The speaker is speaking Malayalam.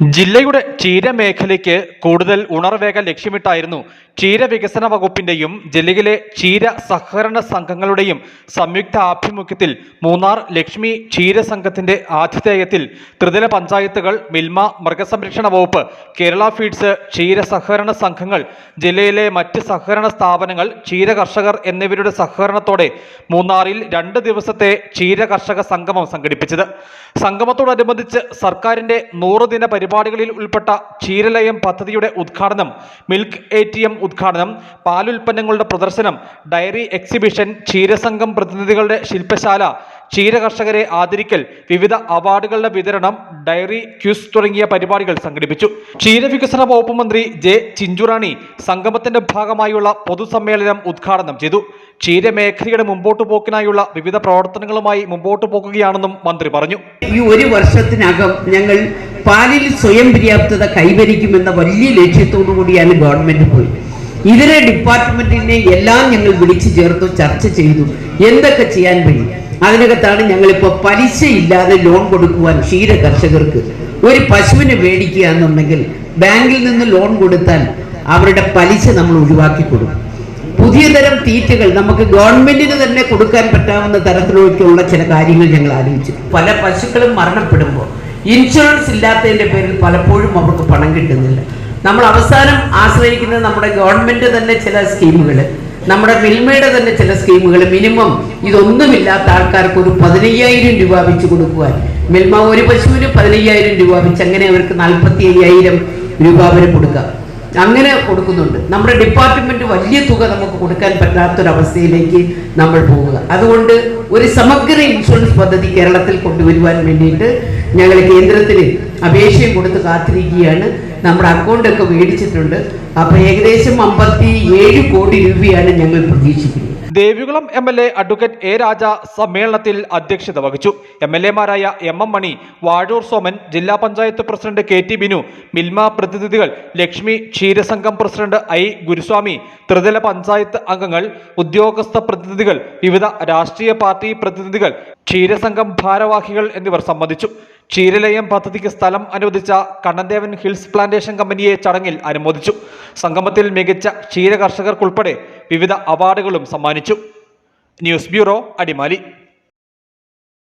ജില്ലയുടെ ക്ഷീരമേഖലയ്ക്ക് കൂടുതൽ ഉണർവേഗ ലക്ഷ്യമിട്ടായിരുന്നു ക്ഷീരവികസന വകുപ്പിന്റെയും ജില്ലയിലെ ക്ഷീര സഹകരണ സംഘങ്ങളുടെയും സംയുക്ത ആഭിമുഖ്യത്തിൽ മൂന്നാർ ലക്ഷ്മി ക്ഷീരസംഘത്തിന്റെ ആതിഥേയത്തിൽ ത്രിതല പഞ്ചായത്തുകൾ മിൽമ മൃഗസംരക്ഷണ വകുപ്പ് കേരള ഫീഡ്സ് ക്ഷീര സഹകരണ സംഘങ്ങൾ ജില്ലയിലെ മറ്റ് സഹകരണ സ്ഥാപനങ്ങൾ ക്ഷീര കർഷകർ എന്നിവരുടെ സഹകരണത്തോടെ മൂന്നാറിൽ രണ്ട് ദിവസത്തെ ക്ഷീര കർഷക സംഗമം സംഘടിപ്പിച്ചത്. സംഗമത്തോടനുബന്ധിച്ച് സർക്കാരിന്റെ നൂറ് ദിന പരിപാടികളിൽ ഉൾപ്പെട്ട ക്ഷീരലയം പദ്ധതിയുടെ ഉദ്ഘാടനം മിൽക്ക് എ ടി എം ഉദ്ഘാടനം പാലുൽപ്പന്നങ്ങളുടെ പ്രദർശനം ഡയറി എക്സിബിഷൻ ക്ഷീരസംഘം പ്രതിനിധികളുടെ ശില്പശാല ക്ഷീര കർഷകരെ ആദരിക്കൽ വിവിധ അവാർഡുകളുടെ വിതരണം ഡയറി ക്യൂസ് തുടങ്ങിയ പരിപാടികൾ സംഘടിപ്പിച്ചു. ക്ഷീരവികസന വകുപ്പ് മന്ത്രി ജെ ചിഞ്ചുറാണി സംഗമത്തിന്റെ ഭാഗമായുള്ള പൊതുസമ്മേളനം ഉദ്ഘാടനം ചെയ്തു. ക്ഷീരമേഖലയുടെ മുമ്പോട്ടു പോക്കിനായുള്ള വിവിധ പ്രവർത്തനങ്ങളുമായി മുമ്പോട്ടു പോകുകയാണെന്നും മന്ത്രി പറഞ്ഞു. ഈ ഒരു വർഷത്തിനകം ഞങ്ങൾ പാലിൽ സ്വയം പര്യാപ്തത കൈവരിക്കുമെന്ന വലിയ ലക്ഷ്യത്തോടു കൂടിയാണ് ഗവൺമെന്റ് പോയി ഇതര ഡിപ്പാർട്ട്മെന്റിനെ എല്ലാം ഞങ്ങൾ വിളിച്ചു ചേർത്തു ചർച്ച ചെയ്തു. എന്തൊക്കെ ചെയ്യാൻ കഴിയും അതിനകത്താണ് ഞങ്ങളിപ്പോൾ പലിശയില്ലാതെ ലോൺ കൊടുക്കുവാൻ ക്ഷീര കർഷകർക്ക് ഒരു പശുവിനെ മേടിക്കുക എന്നുണ്ടെങ്കിൽ ബാങ്കിൽ നിന്ന് ലോൺ കൊടുത്താൽ അവരുടെ പലിശ നമ്മൾ ഒഴിവാക്കി കൊടുക്കും. പുതിയ തരം തീറ്റകൾ നമുക്ക് ഗവൺമെന്റിന് തന്നെ കൊടുക്കാൻ പറ്റാവുന്ന തരത്തിലേക്കുള്ള ചില കാര്യങ്ങൾ ഞങ്ങൾ ആലോചിച്ചു. പല പശുക്കളും മരണപ്പെടുമ്പോൾ ഇൻഷുറൻസ് ഇല്ലാത്തതിന്റെ പേരിൽ പലപ്പോഴും അവർക്ക് പണം കിട്ടുന്നില്ല. നമ്മൾ അവസാനം ആശ്രയിക്കുന്നത് നമ്മുടെ ഗവൺമെന്റ് തന്നെ ചില സ്കീമുകൾ നമ്മുടെ മിൽമയുടെ തന്നെ ചില സ്കീമുകൾ മിനിമം ഇതൊന്നുമില്ലാത്ത ആൾക്കാർക്ക് ഒരു പതിനയ്യായിരം രൂപ വെച്ച് കൊടുക്കുവാൻ. മിൽമ ഒരു പശുവിന് പതിനയ്യായിരം രൂപ വെച്ച് അങ്ങനെ അവർക്ക് നാൽപ്പത്തി അയ്യായിരം രൂപ വരെ കൊടുക്കാം. അങ്ങനെ കൊടുക്കുന്നുണ്ട്. നമ്മുടെ ഡിപ്പാർട്ട്മെന്റ് വലിയ തുക നമുക്ക് കൊടുക്കാൻ പറ്റാത്തൊരവസ്ഥയിലേക്ക് നമ്മൾ പോവുക അതുകൊണ്ട് ഒരു സമഗ്ര ഇൻഷുറൻസ് പദ്ധതി കേരളത്തിൽ കൊണ്ടുവരുവാൻ വേണ്ടിയിട്ട് ഞങ്ങൾ കേന്ദ്രത്തിന് അപേക്ഷയും കൊടുത്ത് കാത്തിരിക്കുകയാണ്. നമ്മുടെ അക്കൗണ്ടൊക്കെ മേടിച്ചിട്ടുണ്ട്. അപ്പൊ ഏകദേശം അമ്പത്തി ഏഴ് കോടി രൂപയാണ് ഞങ്ങൾ പ്രതീക്ഷിക്കുന്നത്. Devikulam M L A advocate A Raja സമ്മേളനത്തിൽ അധ്യക്ഷത വഹിച്ചു. എം എൽ എമാരായ എം എം മണി വാഴൂർ സോമൻ ജില്ലാ panchayat president K T Binu Milma പ്രതിനിധികൾ ലക്ഷ്മി ക്ഷീരസംഘം പ്രസിഡന്റ് ഐ ഗുരുസ്വാമി ത്രിതല പഞ്ചായത്ത് അംഗങ്ങൾ ഉദ്യോഗസ്ഥ പ്രതിനിധികൾ വിവിധ രാഷ്ട്രീയ പാർട്ടി പ്രതിനിധികൾ ക്ഷീരസംഘം ഭാരവാഹികൾ എന്നിവർ സംബന്ധിച്ചു. ക്ഷീരലയം പദ്ധതിക്ക് സ്ഥലം അനുവദിച്ച കണ്ണൻദേവൻ ഹിൽസ് പ്ലാന്റേഷൻ കമ്പനിയെ ചടങ്ങിൽ അനുമോദിച്ചു. സംഗമത്തിൽ മികച്ച ക്ഷീര കർഷകർക്കുൾപ്പെടെ വിവിധ അവാർഡുകളും സമ്മാനിച്ചു. News bureau Adimali.